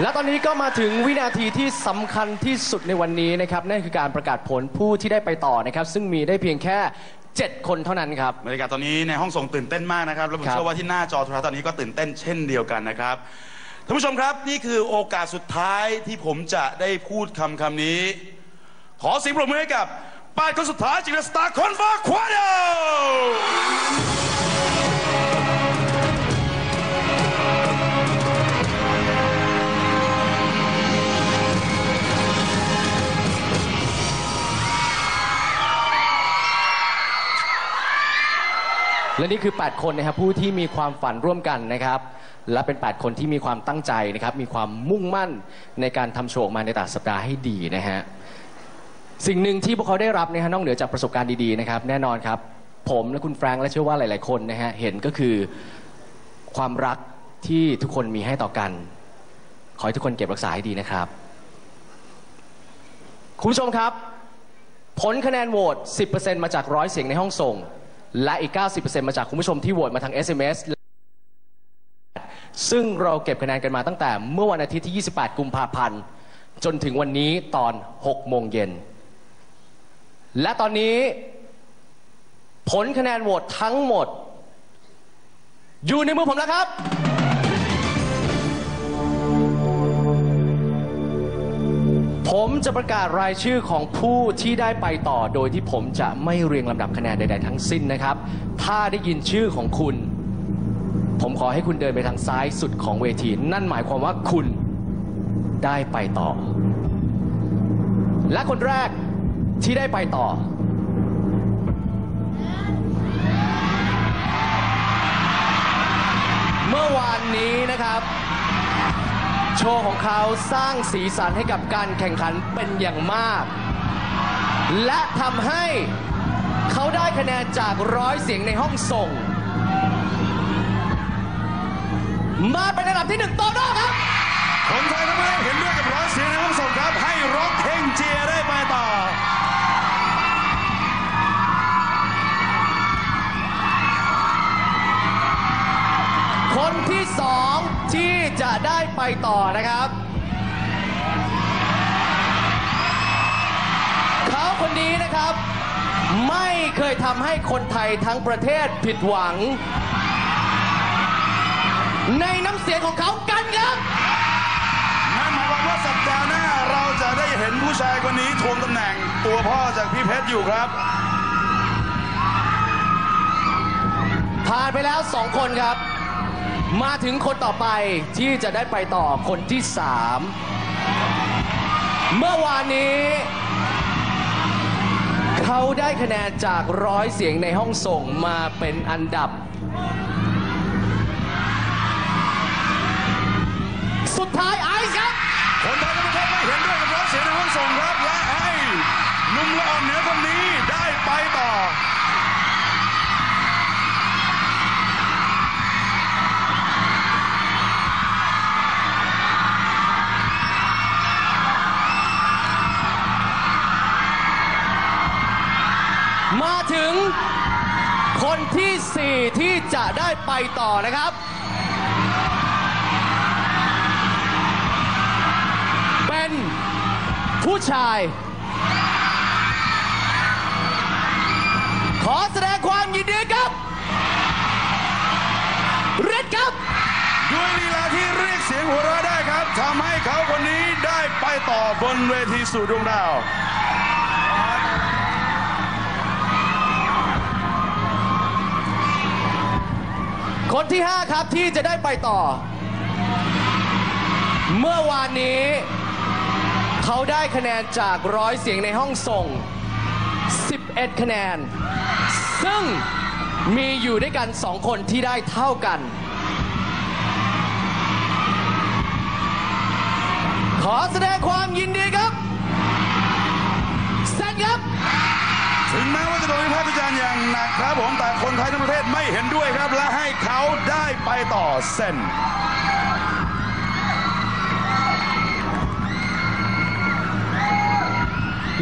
และตอนนี้ก็มาถึงวินาทีที่สำคัญที่สุดในวันนี้นะครับนั่นคือการประกาศผลผู้ที่ได้ไปต่อนะครับ ซึ่งมีได้เพียงแค่ 7 คนเท่านั้นครับ บรรยากาศตอนนี้ในห้องส่งตื่นเต้นมากนะครับ แล้วผมครับเชื่อว่าที่หน้าจอโทรทัศน์ตอนนี้ก็ตื่นเต้นเช่นเดียวกันนะครับท่านผู้ชมครับนี่คือโอกาสสุดท้ายที่ผมจะได้พูดคำคำนี้ ขอเสียงปรบมือให้กับแปดคนสุดท้ายจิงสตาร์คอนฟ้าควาโด และนี่คือ 8 คนนะครับผู้ที่มีความฝันร่วมกันนะครับ และเป็น 8 คนที่มีความตั้งใจนะครับ มีความมุ่งมั่นในการทำโชว์ออกมาในแต่ละสัปดาห์ให้ดีนะฮะสิ่งหนึ่งที่พวกเขาได้รับนะฮะนอกเหนือจากประสบการณ์ดีๆนะครับ แน่นอนครับ ผมและคุณแฟรงค์และเชื่อว่าหลาย ๆ คนนะฮะเห็นก็คือความรักที่ทุกคนมีให้ต่อกัน ขอให้ทุกคนเก็บรักษาให้ดีนะครับ คุณผู้ชมครับ ผลคะแนนโหวต 10%มาจากร้อยเสียงในห้องส่ง และอีก 90%มาจากคุณผู้ชมที่โหวตมาทาง SMS ซึ่งเราเก็บคะแนนกันมาตั้งแต่เมื่อวันอาทิตย์ที่ 28 กุมภาพันธ์ จนถึงวันนี้ตอน 6 โมงเย็น และตอนนี้ผลคะแนนโหวตทั้งหมด อยู่ในมือผมแล้วครับ ผมจะประกาศรายชื่อของผู้ที่ได้ไปต่อ โดยที่ผมจะไม่เรียงลำดับคะแนนใด ๆ ทั้งสิ้นนะครับ ถ้าได้ยินชื่อของคุณ ผมขอให้คุณเดินไปทางซ้ายสุดของเวที นั่นหมายความว่าคุณได้ไปต่อ และคนแรกที่ได้ไปต่อ เมื่อวานนี้นะครับ โชว์ของเขาสร้างสีสันให้กับการแข่งขันเป็นอย่างมาก และทำให้เขาได้คะแนนจากร้อยเสียงในห้องส่ง มาเป็นอันดับที่หนึ่งโตโน่ครับคนไทยทั้งประเทศเห็นด้วยกับร้อยเสียงในห้องส่งครับ ให้ร็อกเฮงเจียได้ไปต่อคนที่สองที่จะ ได้ไปต่อนะครับ เขาคนนี้นะครับ ไม่เคยทำให้คนไทยทั้งประเทศผิดหวัง ในน้ำเสียงของเขากันครับนั่นหมายความว่าสัปดาห์หน้าเราจะได้เห็นผู้ชายคนนี้ทวงตำแหน่งตัวพ่อจากพี่เพชรอยู่ครับผ่านไปแล้วสองคนครับ มาถึงคนต่อไปที่จะได้ไปต่อคนที่สามเมื่อวานนี้ เขาได้คะแนนจากร้อยเสียงในห้องส่งมาเป็นอันดับ มาถึงคนที่สี่ที่จะได้ไปต่อนะครับ เป็นผู้ชาย ขอแสดงความยินดีครับเรดครับ ด้วยลีลาที่เรียกเสียงหัวเราะได้ครับทำให้เขาคนนี้ได้ไปต่อบนเวทีสู่ดวงดาว คนที่ 5 ครับที่จะได้ไปต่อ เมื่อวานนี้ เขาได้คะแนนจากร้อยเสียงในห้องส่ง 11 คะแนน ซึ่งมีอยู่ด้วยกัน 2 คนที่ได้เท่ากัน ขอแสดงความยินดีครับเซนครับ ถึงแม้ว่าจะโดนวิพากษ์วิจารณ์อย่างหนักครับผมแต่คนไทยทั้งประเทศไม่เห็นด้วยครับ และให้เขาได้ไปต่อเส้น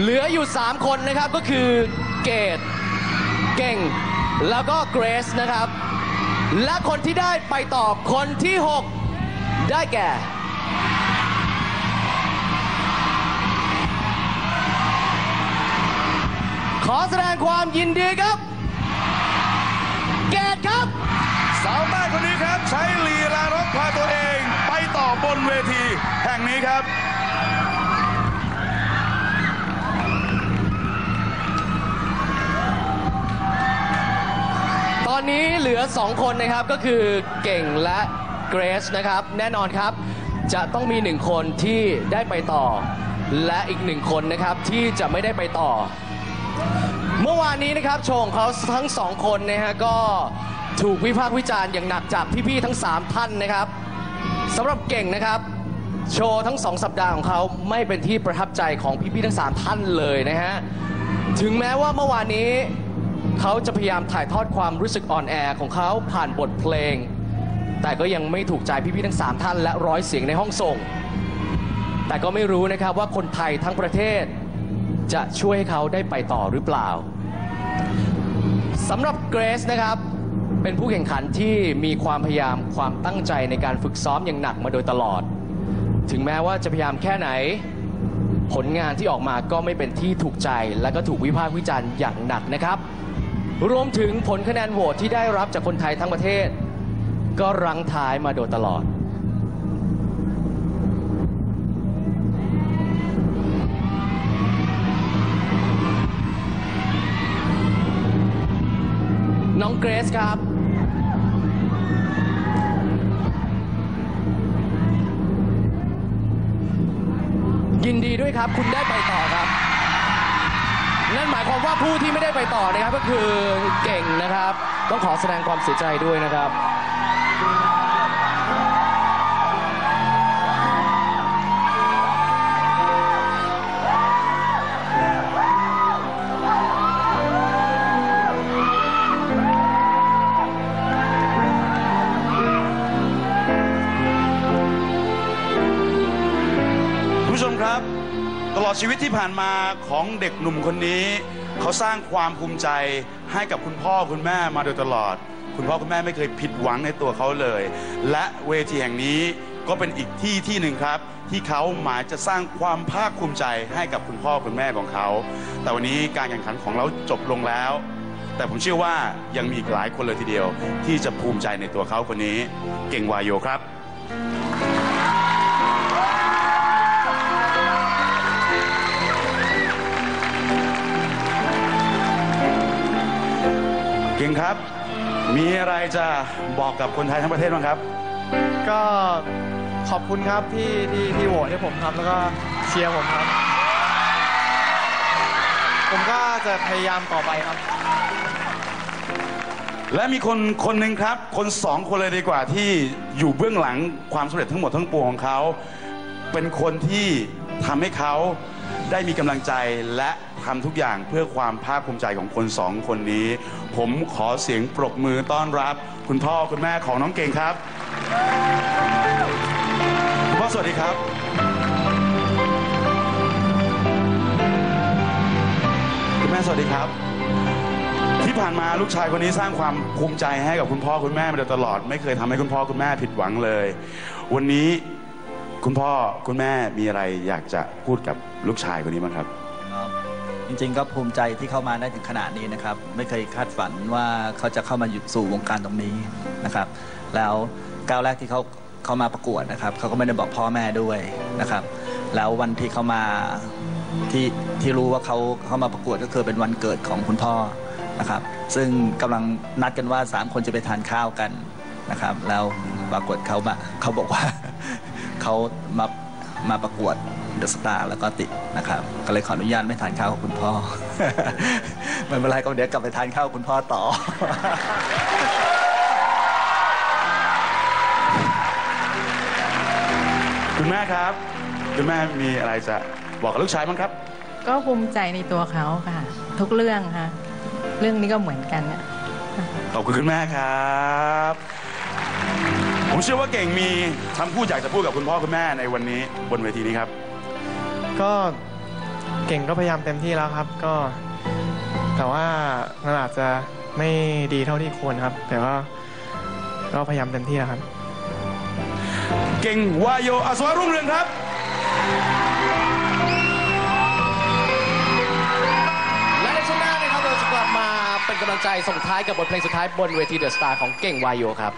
เหลืออยู่ 3 คนนะครับก็คือเกตเก่ง แล้วก็เกรซนะครับ และคนที่ได้ไปต่อคนที่ 6 ได้แก่ อแสดงความยินดีครับ เกตครับ สาวใต้คนนี้ครับ ใช้ลีลารถพาตัวเอง ไปต่อบนเวที แห่งนี้ครับตอนนี้เหลือ 2 คนนะครับก็คือเก่งและเกรซนะครับ แน่นอนครับ จะต้องมีหนึ่งคนที่ได้ไปต่อ และอีกหนึ่งคนนะครับที่จะไม่ได้ไปต่อ เมื่อวานนี้นะครับโชว์ของเขาทั้งสองคนนะฮะก็ถูกวิพากษ์วิจารณ์อย่างหนักจากพี่ๆทั้ง 3 ท่านนะครับสำหรับเก่งนะครับ โชว์ทั้ง2สัปดาห์ของเขาไม่เป็นที่ประทับใจของพี่ๆทั้ง 3 ท่านเลยนะฮะถึงแม้ว่าเมื่อวานนี้เขาจะพยายามถ่ายทอดความรู้สึกอ่อนแอของเขาผ่านบทเพลง แต่ก็ยังไม่ถูกใจพี่ๆทั้ง 3 ท่านและร้อยเสียงในห้องส่ง แต่ก็ไม่รู้นะครับว่าคนไทยทั้งประเทศ จะช่วยให้เขาได้ไปต่อหรือเปล่าสำหรับเกรซนะครับ เป็นผู้แข่งขันที่มีความพยายามความตั้งใจในการฝึกซ้อมอย่างหนักมาโดยตลอด ถึงแม้ว่าจะพยายามแค่ไหน ผลงานที่ออกมาก็ไม่เป็นที่ถูกใจ และก็ถูกวิพากษ์วิจารณ์อย่างหนักนะครับ รวมถึงผลคะแนนโหวตที่ได้รับจากคนไทยทั้งประเทศ ก็รั้งท้ายมาโดยตลอด น้องเกรซครับยินดีด้วยครับ คุณได้ไปต่อครับ นั่นหมายความว่าผู้ที่ไม่ได้ไปต่อนะครับก็คือเก่งนะครับ ต้องขอแสดงความเสียใจด้วยนะครับ ดชีวิตที่ผ่านมาของเด็กหนุ่มคนนี้ เขาสร้างความภูมิใจให้กับคุณพ่อคุณแม่มาโดยตลอด คุณพ่อคุณแม่ไม่เคยผิดหวังในตัวเขาเลย และเวทีแห่งนี้ก็เป็นอีกที่ที่หนึ่งครับ ที่เขาหมายจะสร้างความภาคภูมิใจให้กับคุณพ่อคุณแม่ของเขา แต่วันนี้การแข่งขันของเราจบลงแล้ว แต่ผมเชื่อว่ายังมีอีกหลายคนเลยทีเดียว ที่จะภูมิใจในตัวเขาคนนี้ เก่งวายโยครับ ครับ มีอะไรจะบอกกับคนไทยทั้งประเทศบ้างครับ ก็ขอบคุณครับที่ที่ที่โหวตให้ผมครับแล้วก็เชียร์ผมครับ ผมก็จะพยายามต่อไปครับ และมีคนคนหนึ่งครับ คนสองคนเลยดีกว่าที่อยู่เบื้องหลังความสำเร็จทั้งหมดทั้งปวงของเขา เป็นคนที่ทำให้เขาได้มีกำลังใจและ ทำทุกอย่างเพื่อความภาคภูมิใจของคนสองคนนี้ ผมขอเสียงปรบมือต้อนรับ คุณพ่อคุณแม่ของน้องเก่งครับ คุณพ่อสวัสดีครับ คุณแม่สวัสดีครับ ที่ผ่านมาลูกชายคนนี้สร้างความภูมิใจให้กับคุณพ่อคุณแม่มาโดยตลอด ไม่เคยทำให้คุณพ่อคุณแม่ผิดหวังเลย วันนี้คุณพ่อคุณแม่มีอะไรอยากจะพูดกับลูกชายคนนี้บ้างครับครับ จริงๆ ก็ภูมิใจที่เข้ามาได้ถึงขนาดนี้นะครับ ไม่เคยคาดฝันว่าเขาจะเข้ามาอยู่สู่วงการตรงนี้นะครับ แล้วก้าวแรกที่เขาเขามาประกวดนะครับเขาก็ไม่ได้บอกพ่อแม่ด้วยนะครับ แล้ววันที่เขามาที่ที่รู้ว่าเขาเข้ามาประกวดก็คือเป็นวันเกิดของคุณพ่อนะครับ ซึ่งกำลังนัดกันว่าสามคนจะไปทานข้าวกันนะครับ แล้วปรากฏเขามาเขาบอกว่าเขามามาประกวด เดอะสตาร์แล้วก็ติดนะครับ ก็เลยขออนุญาตไม่ทานข้าวกับคุณพ่อไม่เป็นไรก็เดี๋ยวกลับไปทานข้าวกับคุณพ่อต่อ คุณแม่ครับ คุณแม่มีอะไรจะบอกกับลูกชายบ้างครับ ก็ภูมิใจในตัวเขาค่ะ ทุกเรื่องค่ะ เรื่องนี้ก็เหมือนกันอะขอบคุณคุณแม่ครับ ผมเชื่อว่าเก่งมีคำพูดอยากจะพูดกับคุณพ่อคุณแม่ในวันนี้บนเวทีนี้ครับ ก็เก่งก็พยายามเต็มที่แล้วครับ ก็ แต่ว่ามันอาจจะไม่ดีเท่าที่ควรครับ แต่ว่าก็พยายามเต็มที่แล้วครับ เก่งวายโยอัศวรุ่งเรืองครับและในช่วงหน้ากำลังใจส่งท้ายกับบทเพลงสุดท้ายบนเวทีเดอะสตาร์ของเก่งวายโยครับ